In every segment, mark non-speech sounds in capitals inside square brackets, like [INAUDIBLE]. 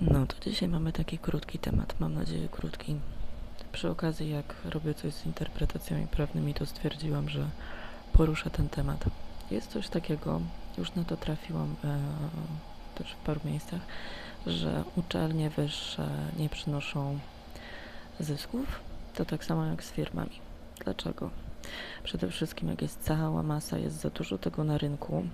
No to dzisiaj mamy taki krótki temat, mam nadzieję krótki. Przy okazji, jak robię coś z interpretacjami prawnymi, to stwierdziłam, że poruszę ten temat. Jest coś takiego, już na to trafiłam e, też w paru miejscach, że uczelnie wyższe nie przynoszą zysków. To tak samo jak z firmami. Dlaczego? Przede wszystkim, jak jest cała masa, jest za dużo tego na rynku,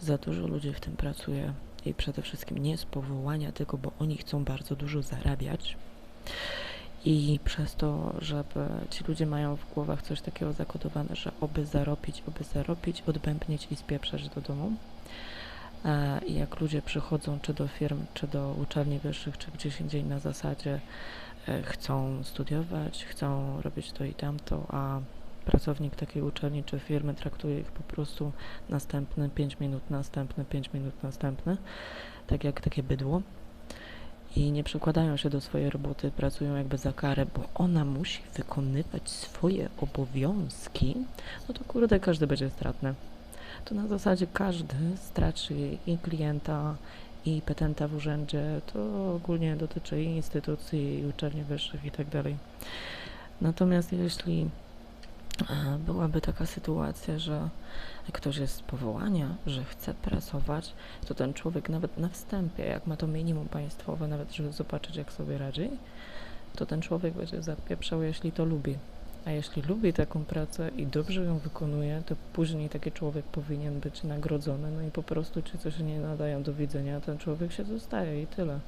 za dużo ludzi w tym pracuje i przede wszystkim nie z powołania, tylko bo oni chcą bardzo dużo zarabiać. I przez to, żeby ci ludzie mają w głowach coś takiego zakodowane, że oby zarobić, oby zarobić, odbębnić i spieprzać do domu. E, I jak ludzie przychodzą czy do firm, czy do uczelni wyższych, czy gdzieś indziej na zasadzie e, chcą studiować, chcą robić to i tamto, a pracownik takiej uczelni czy firmy traktuje ich po prostu następny 5 minut, następny 5 minut, następny, tak jak takie bydło. I nie przykładają się do swojej roboty, pracują jakby za karę, bo ona musi wykonywać swoje obowiązki, no to kurde, każdy będzie stratny. To na zasadzie każdy straci i klienta, i petenta w urzędzie. To ogólnie dotyczy i instytucji, i uczelni wyższych i tak dalej. Natomiast jeśli byłaby taka sytuacja, że ktoś jest z powołania, że chce pracować, to ten człowiek nawet na wstępie, jak ma to minimum państwowe, nawet żeby zobaczyć, jak sobie radzi, to ten człowiek będzie zapieprzał, jeśli to lubi. A jeśli lubi taką pracę i dobrze ją wykonuje, to później taki człowiek powinien być nagrodzony. No i po prostu ci, co się nie nadają do widzenia, ten człowiek się zostaje i tyle.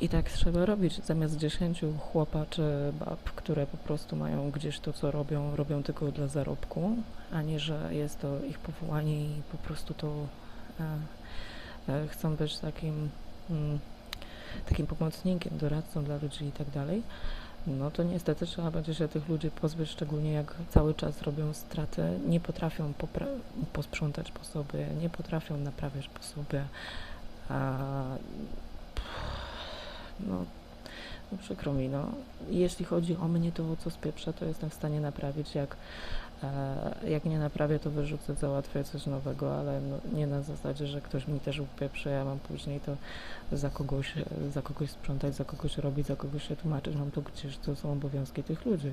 I tak trzeba robić. Zamiast dziesięciu chłopa czy bab, które po prostu mają gdzieś to, co robią, robią tylko dla zarobku, a nie, że jest to ich powołanie i po prostu to e, e, chcą być takim, mm, takim pomocnikiem, doradcą dla ludzi i tak dalej, no to niestety trzeba będzie się tych ludzi pozbyć, szczególnie jak cały czas robią straty, nie potrafią posprzątać po sobie, nie potrafią naprawiać po sobie. No, no przykro mi, no. Jeśli chodzi o mnie, to co spieprzę, to jestem w stanie naprawić. Jak, e, jak nie naprawię, to wyrzucę, załatwię coś nowego, ale no, nie na zasadzie, że ktoś mi też upieprzy, ja mam później to za kogoś, za kogoś sprzątać, za kogoś robić, za kogoś się tłumaczyć. Mam to gdzieś, to są obowiązki tych ludzi.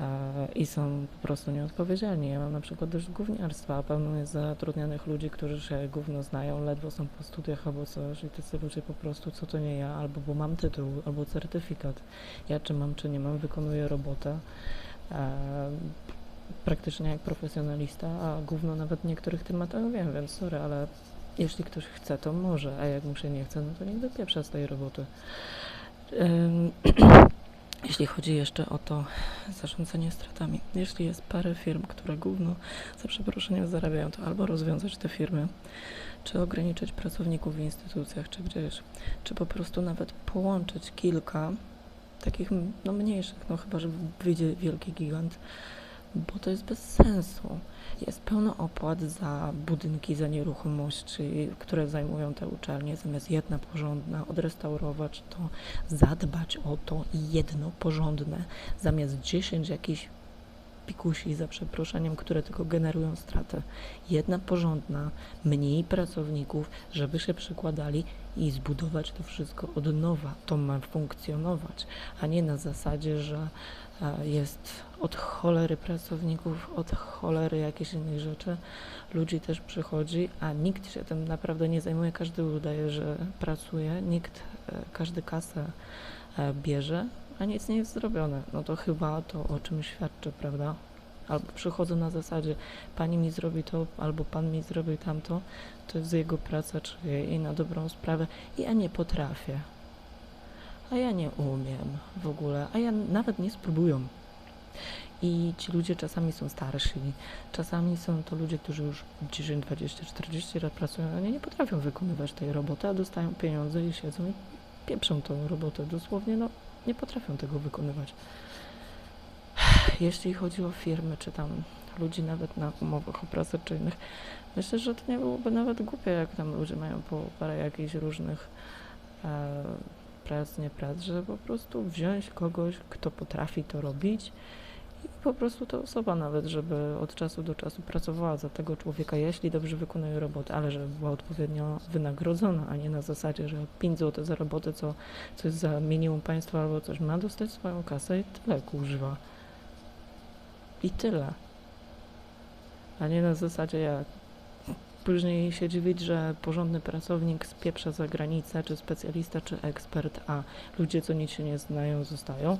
E, I są po prostu nieodpowiedzialni. Ja mam na przykład dość gówniarstwa, a pełno jest zatrudnionych ludzi, którzy się gówno znają, ledwo są po studiach albo coś i tacy ludzie po prostu, co to nie ja, albo bo mam tytuł, albo certyfikat. Ja czy mam, czy nie mam, wykonuję robotę e, praktycznie jak profesjonalista, a gówno nawet niektórych tematach wiem, więc sorry, ale jeśli ktoś chce, to może, a jak mu się nie chce, no to niech dopieprza z tej roboty. [CLEARS THROAT] Jeśli chodzi jeszcze o to zarządzanie stratami, jeśli jest parę firm, które gówno za przeproszeniem zarabiają, to albo rozwiązać te firmy, czy ograniczyć pracowników w instytucjach, czy gdzieś, czy po prostu nawet połączyć kilka takich no, mniejszych, no chyba, że wyjdzie wielki gigant, bo to jest bez sensu. Jest pełno opłat za budynki, za nieruchomości, które zajmują te uczelnie, zamiast jedna porządna, odrestaurować to, zadbać o to jedno porządne, zamiast dziesięć jakichś pikusi, za przeproszeniem, które tylko generują stratę. Jedna porządna, mniej pracowników, żeby się przykładali i zbudować to wszystko od nowa. To ma funkcjonować, a nie na zasadzie, że e, jest od cholery pracowników, od cholery jakichś innych rzeczy. Ludzi też przychodzi, a nikt się tym naprawdę nie zajmuje. Każdy udaje, że pracuje, nikt, e, każdy kasę e, bierze, a nic nie jest zrobione. No to chyba to o czym świadczy, prawda? Albo przychodzą na zasadzie, pani mi zrobi to, albo pan mi zrobi tamto, to jest jego praca, czy jej na dobrą sprawę. Ja nie potrafię. A ja nie umiem w ogóle, a ja nawet nie spróbują. I ci ludzie czasami są starsi, czasami są to ludzie, którzy już 10, 20, 40 lat pracują, a nie potrafią wykonywać tej roboty, a dostają pieniądze i siedzą i pieprzą tą robotę. Dosłownie, no, nie potrafią tego wykonywać. Jeśli chodzi o firmy, czy tam ludzi nawet na umowach o pracę czy innych, myślę, że to nie byłoby nawet głupie, jak tam ludzie mają po parę jakichś różnych e, prac, nie prac, że po prostu wziąć kogoś, kto potrafi to robić I po prostu ta osoba nawet, żeby od czasu do czasu pracowała za tego człowieka, jeśli dobrze wykonuje robotę, ale żeby była odpowiednio wynagrodzona, a nie na zasadzie, że 5 zł za robotę, co, co jest za minimum państwa albo coś, ma dostać swoją kasę i tyle, kuźwa. I tyle. A nie na zasadzie jak później się dziwić, że porządny pracownik spieprza za granicę, czy specjalista, czy ekspert, a ludzie, co nic się nie znają, zostają.